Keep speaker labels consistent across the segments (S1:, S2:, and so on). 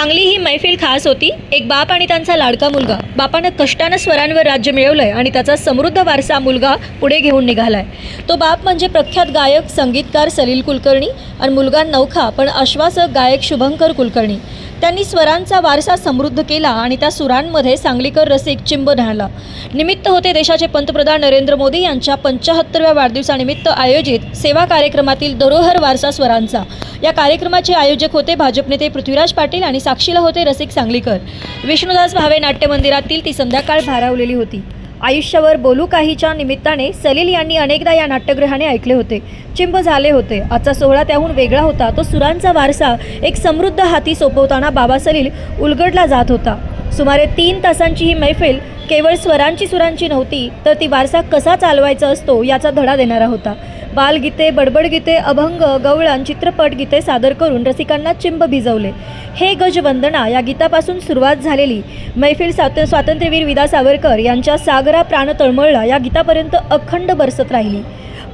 S1: चांगली ही मैफिल खास होती. एक बाप आणि त्यांचा लाडका मुलगा. बापानं कष्टानं स्वरांवर राज्य मिळवलंय आणि त्याचा समृद्ध वारसा मुलगा पुढे घेऊन निघालाय. तो बाप म्हणजे प्रख्यात गायक संगीतकार सलील कुलकर्णी आणि मुलगा नौखा पण आश्वासक गायक शुभंकर कुलकर्णी. त्यांनी स्वरांचा वारसा समृद्ध केला आणि त्या सुरांमध्ये सांगलीकर रसिक चिंब राहिला निमित्त होते देशाचे पंतप्रधान नरेंद्र मोदी यांच्या पंच्याहत्तरव्या वाढदिवसानिमित्त आयोजित सेवा कार्यक्रमातील धरोहर वारसा स्वरांचा. या कार्यक्रमाचे आयोजक होते भाजप नेते पृथ्वीराज पाटील आणि साक्षीला होते रसिक सांगलीकर. विष्णुदास भावे नाट्य मंदिरातील ती संध्याकाळ भारावलेली होती. आयुष्यावर बोलू काहीच्या निमित्ताने सलील यांनी अनेकदा या नाट्यगृहाने ऐकले होते. चिंब झाले होते. आजचा सोहळा त्याहून वेगळा होता. तो सुरांचा वारसा एक समृद्ध हाती सोपवताना बाबा सलील उलगडला जात होता. सुमारे तीन तासांची ही मैफिल केवळ स्वरांची सुरांची नव्हती तर ती वारसा कसा चालवायचा असतो याचा धडा देणारा होता. बालगीते बडबड गीते अभंग गवळण चित्रपट गीते सादर करून रसिकांना चिंब भिजवले. हे गज वंदना या गीतापासून सुरुवात झालेली. मैफिल स्वात स्वातंत्र्यवीर विदा सावरकर यांच्या सागरा प्राण तळमळला या गीतापर्यंत अखंड बरसत राहिली.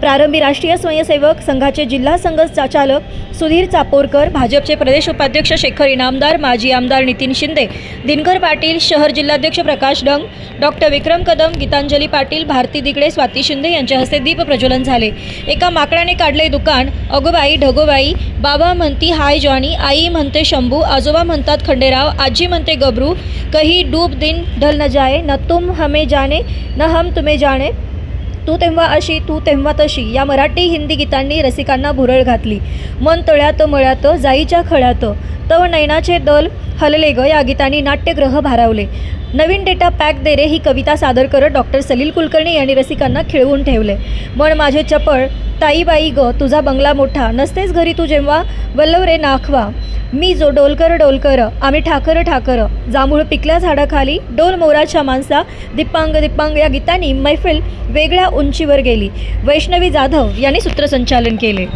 S1: प्रारंभी राष्ट्रीय स्वयंसेवक संघाचे जिल्हा संघ चालक सुधीर चापोरकर भाजपचे प्रदेश उपाध्यक्ष शेखर इनामदार माजी आमदार नितीन शिंदे दिनकर पाटील शहर जिल्हाध्यक्ष प्रकाश डंग डॉक्टर विक्रम कदम गीतांजली पाटील भारती दिगडे स्वाती शिंदे यांच्या हस्ते दीप प्रज्वलन झाले. एका माकडाने काढले दुकान अगोबाई ढगोबाई बाबा म्हणती हाय जॉनी आई म्हणते शंभू आजोबा म्हणतात खंडेराव आजी म्हणते गबरू कही डूब दिन ढल न जाए न तुम हमे जाने न हम तुम्हे जाने. तू तेव्हा अशी तू तेव्हा तशी या मराठी हिंदी गीतांनी रसिकांना भुरळ घातली. मन तळ्यात मळ्यात जाईच्या खळ्यात. तव नैनाचे दल हलले ग या गीतांनी नाट्यग्रह भारावले. नवीन डेटा पॅक दे रे ही कविता सादर करत डॉक्टर सलील कुलकर्णी यांनी रसिकांना खिळवून ठेवले. मन माझे चपळ ताईबाई ग तुझा बंगला मोठा नसतेच घरी तू जेव्हा वल्लव रे नाखवा. मी जो डोलकर डोलकर आम्ही ठाकर ठाकर. जांभूळ पिकल्या झाडाखाली डोल मोराच्या माणसा दिप्पांग दिप्पांग या गीतांनी मैफिल वेगळ्या उंचीवर गेली. वैष्णवी जाधव यांनी सूत्रसंचालन केले.